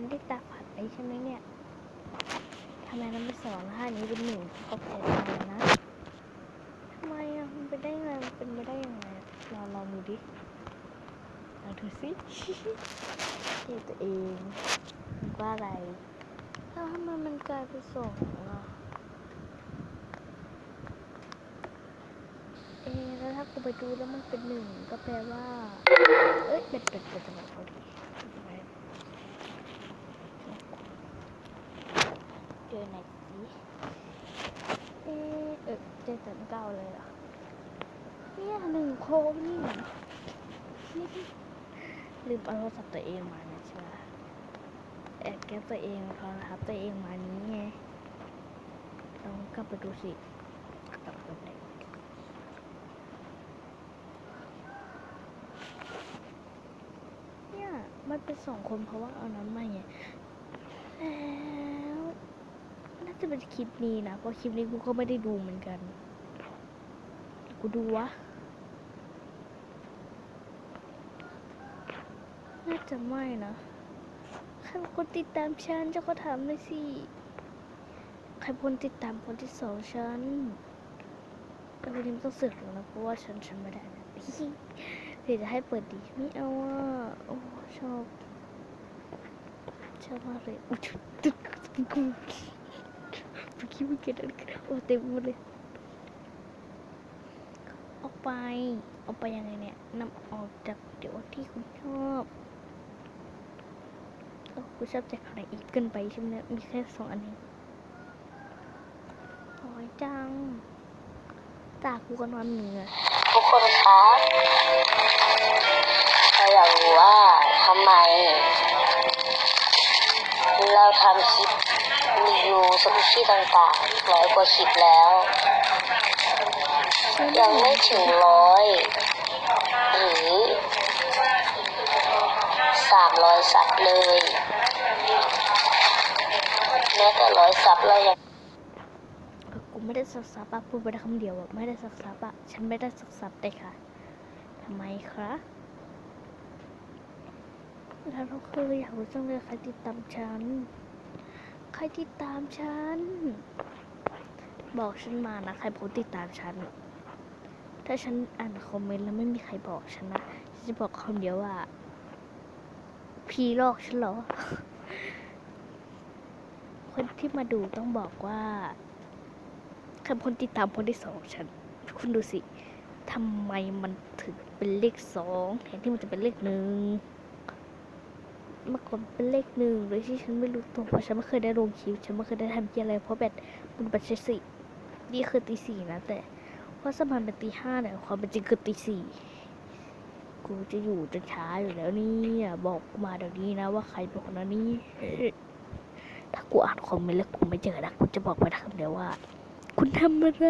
ไม่ได้ตาผัดไปใช่ไหมเนี่ยทำไมเราไม่สองห้านี้เป็นหนึ่งเขาแพ้มาแล้วนะทำไมอะมันเป็นได้ไงมันเป็นไม่ได้ยังไงลองลองดูดิลองดูสิเกลียดตัวเองว่าอะไรแล้วทำไมมันกลายเป็นสองอะเอะแล้วถ้ากูไปดูแล้วมันเป็นหนึ่งก็แปลว่า เอ้ยเป็ดเป็ดเป็ดจะมาเอาดิเจ อไหนสิเออเออเจอแต่เก้าเลยเหรอเนี่ยหนึ่งโคมนี่ลืมเอาโทรศัพท์ตัวเองมานะใช่ไหมแอบแก้ตัวเองโทรศัพท์ตัวเองมานี้ไงลองกลับไปดูสิกลับไปไหนเนี่ยมันเป็นสองคนเพราะว่าเอาน้ำมาไง จะเป็นคลิปนี้นะ เพราะคลิปนี้กูก็ไม่ได้ดูเหมือนกัน กูดูวะ น่าจะไม่นะใครคนติดตามฉันเจ้าก็ถามหน่อยสิ ใครคนติดตามคนที่สองฉันแต่วันนี้ไม่ต้องเสือกหรอกนะเพราะว่าฉันฉันไม่ได้นะเดี๋ยวจะให้เปิดดีไม่เอาอะโอ้ชอบชอบมากเลยอุ๊ย ตึ๊ดตึ๊ดกูเมื่อกี้มันเกิดอะไรขึ้นโอ้เต็มหมดเลยออกไปออกไปยังไงเนี่ยนำออกจากเดี๋ยวที่คุณชอบโอ้คุณชอบจากอะไรอีกเกินไปใช่ไหมเนี่ยมีแค่สองอันนี้โอ้ยจังตากูก็นอนเหนื่อยทุกคนครับเราอยากรู้ว่าทำไม เราทำคลิปรีวิวสกุชี่ต่างๆร้อยกว่าคลิปแล้ว ยังไม่ถึงร้อยหรือสามร้อยซับเลยแม้แต่ร้อยซับเรายังกูไม่ได้สักซับอะพูดไปได้คำเดียวอะไม่ได้สักซับอะฉันไม่ได้สักซับเลยค่ะทำไมคะ แล้วเราคืออยากรู้จังเลยใครติดตามฉัน ใครติดตามฉัน บอกฉันมานะ ใครเป็นคนติดตามฉัน ถ้าฉันอ่านคอมเมนต์แล้วไม่มีใครบอกฉันนะฉันจะบอกคำเดียวว่า พีลอกฉันเหรอ คนที่มาดูต้องบอกว่าใครคนติดตามคนที่สองฉัน คุณดูสิทำไมมันถึงเป็นเลขสองแทนที่มันจะเป็นเลขหนึ่ง เมื่อก่อนเป็นเลขหนึ่งโดยที่ฉันไม่รู้ตัวเพราะฉันไม่เคยได้ลงคลิปฉันไม่เคยได้ทำเกียอะไรเพราะแบตมันแบตใช้สี่นี่คือตีสี่นะแต่ว่าสมันเป็นตีห้าเนี่ยความเป็นจริงคือตีสี่กูจะอยู่จนช้าอยู่แล้วนี่บอกมาเดี๋ยวนี้นะว่าใครเป็นคนนั้นนี่ถ้ากูอ่านคอมเมนต์แล้วกูไม่เจอนะกูจะบอกไปคำเดียวว่า คุณทำอะไร